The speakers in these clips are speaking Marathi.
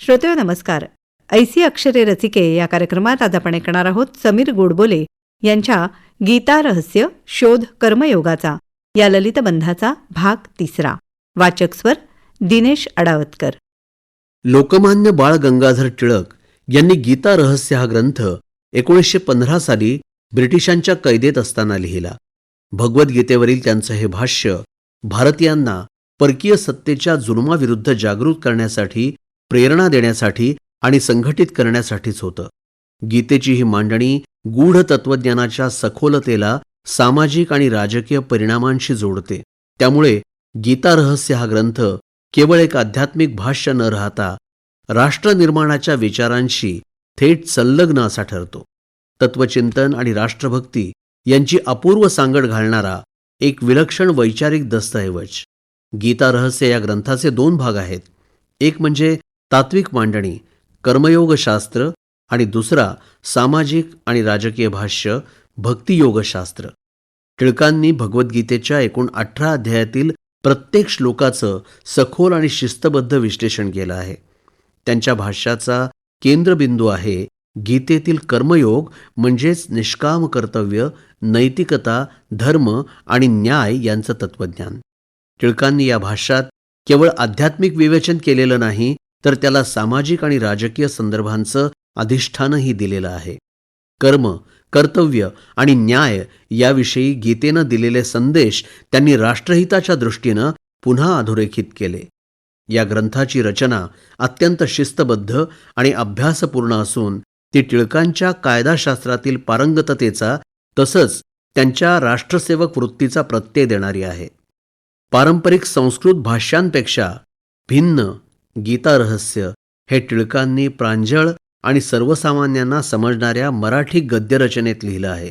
श्रोते नमस्कार. ऐसी अक्षरे रसिके या कार्यक्रमात आज आपण ऐकणार आहोत समीर गोडबोले यांच्या गीता रहस्य शोध कर्मयोगाचा या ललितबंधाचा भाग तिसरा. वाचक स्वर दिनेश अडावतकर. लोकमान्य बाळ गंगाधर टिळक यांनी गीता रहस्य हा ग्रंथ एकोणीसशे पंधरा साली ब्रिटिशांच्या कैदेत असताना लिहिला. भगवद्गीतेवरील त्यांचं हे भाष्य भारतीयांना परकीय सत्तेच्या जुलमाविरुद्ध जागृत करण्यासाठी प्रेरणा देण्यासाठी आणि संघटित करण्यासाठीच होतं. गीतेची ही मांडणी गूढ तत्वज्ञानाच्या सखोलतेला सामाजिक आणि राजकीय परिणामांशी जोडते. त्यामुळे गीता रहस्य हा ग्रंथ केवळ एक आध्यात्मिक भाष्य न राहता राष्ट्रनिर्माणाच्या विचारांशी थेट संलग्न असा ठरतो. तत्वचिंतन आणि राष्ट्रभक्ती यांची अपूर्व सांगड घालणारा एक विलक्षण वैचारिक दस्तऐवज. गीता रहस्य या ग्रंथाचे दोन भाग आहेत. एक म्हणजे तात्विक मांडणी कर्मयोगशास्त्र आणि दुसरा सामाजिक आणि राजकीय भाष्य भक्तियोगशास्त्र. टिळकांनी भगवद्गीतेच्या एकूण अठरा अध्यायातील प्रत्येक श्लोकाचं सखोल आणि शिस्तबद्ध विश्लेषण केलं आहे. त्यांच्या भाष्याचा केंद्रबिंदू आहे गीतेतील कर्मयोग म्हणजेच निष्काम कर्तव्य नैतिकता धर्म आणि न्याय यांचं तत्वज्ञान टिळकांनी या भाष्यात केवळ आध्यात्मिक विवेचन केलेलं नाही तर त्याला सामाजिक आणि राजकीय संदर्भांचं अधिष्ठानही दिलेलं आहे. कर्म कर्तव्य आणि न्याय याविषयी गीतेनं दिलेले संदेश त्यांनी राष्ट्रहिताच्या दृष्टीनं पुन्हा अधोरेखित केले. या ग्रंथाची रचना अत्यंत शिस्तबद्ध आणि अभ्यासपूर्ण असून ती टिळकांच्या कायदाशास्त्रातील पारंगततेचा तसंच त्यांच्या राष्ट्रसेवक वृत्तीचा प्रत्यय देणारी आहे. पारंपरिक संस्कृत भाष्यांपेक्षा भिन्न गीता रहस्य हे टिळकांनी प्रांजळ आणि सर्वसामान्यांना समजणाऱ्या मराठी गद्यरचनेत लिहिलं आहे.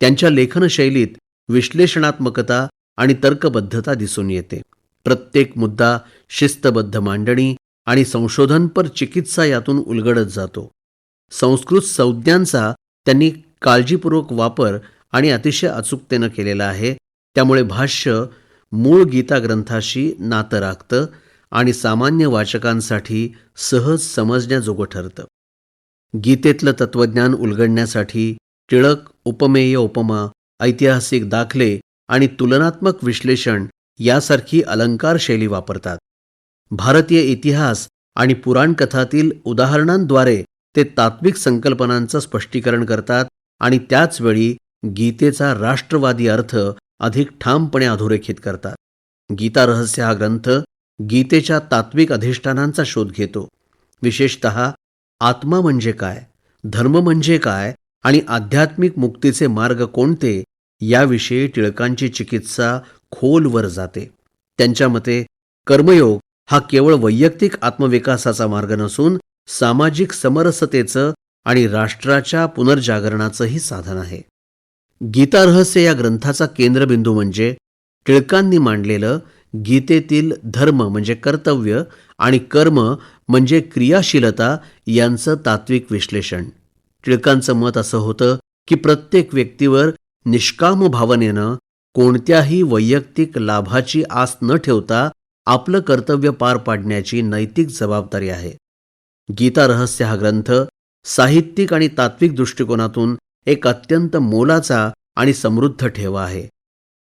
त्यांच्या लेखनशैलीत विश्लेषणात्मकता आणि तर्कबद्धता दिसून येते. प्रत्येक मुद्दा शिस्तबद्ध मांडणी आणि संशोधनपर चिकित्सा यातून उलगडत जातो. संस्कृत संज्ञांचा त्यांनी काळजीपूर्वक वापर आणि अतिशय अचूकतेनं केलेला आहे. त्यामुळे भाष्य मूळ गीता ग्रंथाशी नातं राखतं आणि सामान्य वाचकांसाठी सहज समजण्याजोगं ठरतं. गीतेतलं तत्वज्ञान उलगडण्यासाठी टिळक उपमेय उपमा ऐतिहासिक दाखले आणि तुलनात्मक विश्लेषण यासारखी अलंकार शैली वापरतात. भारतीय इतिहास आणि पुराणकथातील उदाहरणांद्वारे ते तात्विक संकल्पनांचं स्पष्टीकरण करतात आणि त्याचवेळी गीतेचा राष्ट्रवादी अर्थ अधिक ठामपणे अधोरेखित करतात. गीता रहस्य हा ग्रंथ गीतेच्या तात्विक अधिष्ठानांचा शोध घेतो. विशेषत आत्मा म्हणजे काय धर्म म्हणजे काय आणि आध्यात्मिक मुक्तीचे मार्ग कोणते याविषयी टिळकांची चिकित्सा खोलवर जाते. त्यांच्या मते कर्मयोग हा केवळ वैयक्तिक आत्मविकासाचा मार्ग नसून सामाजिक समरसतेचं आणि राष्ट्राच्या पुनर्जागरणाचंही साधन आहे. गीतारहस्य या ग्रंथाचा केंद्रबिंदू म्हणजे टिळकांनी मांडलेलं गीतेतील धर्म म्हणजे कर्तव्य आणि कर्म म्हणजे क्रियाशीलता यांचं तात्विक विश्लेषण. टिळकांचं मत असं होतं की प्रत्येक व्यक्तीवर निष्काम भावनेनं कोणत्याही वैयक्तिक लाभाची आस न ठेवता आपलं कर्तव्य पार पाडण्याची नैतिक जबाबदारी आहे. गीता रहस्य हा ग्रंथ साहित्यिक आणि तात्विक दृष्टिकोनातून एक अत्यंत मोलाचा आणि समृद्ध ठेवा आहे.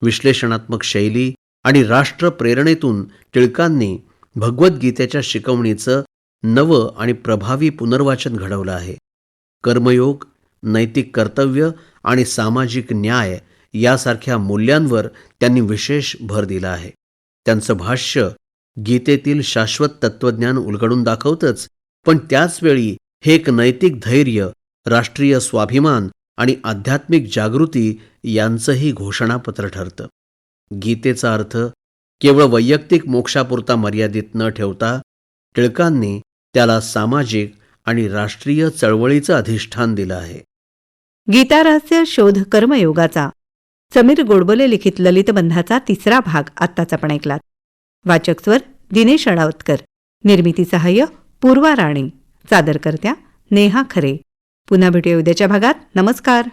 विश्लेषणात्मक शैली आणि राष्ट्र प्रेरणेतून टिळकांनी भगवद्गीतेच्या शिकवणीचं नवं आणि प्रभावी पुनर्वाचन घडवलं आहे. कर्मयोग नैतिक कर्तव्य आणि सामाजिक न्याय यासारख्या मूल्यांवर त्यांनी विशेष भर दिला आहे. त्यांचं भाष्य गीतेतील शाश्वत तत्वज्ञान उलगडून दाखवतच पण त्याचवेळी हे एक नैतिक धैर्य राष्ट्रीय स्वाभिमान आणि आध्यात्मिक जागृती यांचंही घोषणापत्र ठरतं. गीतेचा अर्थ केवळ वैयक्तिक मोक्षापुरता मर्यादित न ठेवता टिळकांनी त्याला सामाजिक आणि राष्ट्रीय चळवळीचं अधिष्ठान दिलं आहे. गीतारहस्य शोध कर्मयोगाचा. समीर गोडबोले लिखित ललितबंधाचा तिसरा भाग आत्ताच आपण ऐकलात. वाचक स्वर दिनेश अडावतकर. निर्मिती सहाय्य पूर्वा राणे. सादरकर्त्या नेहा खरे. पुन्हा भेटूया उद्याच्या भागात. नमस्कार.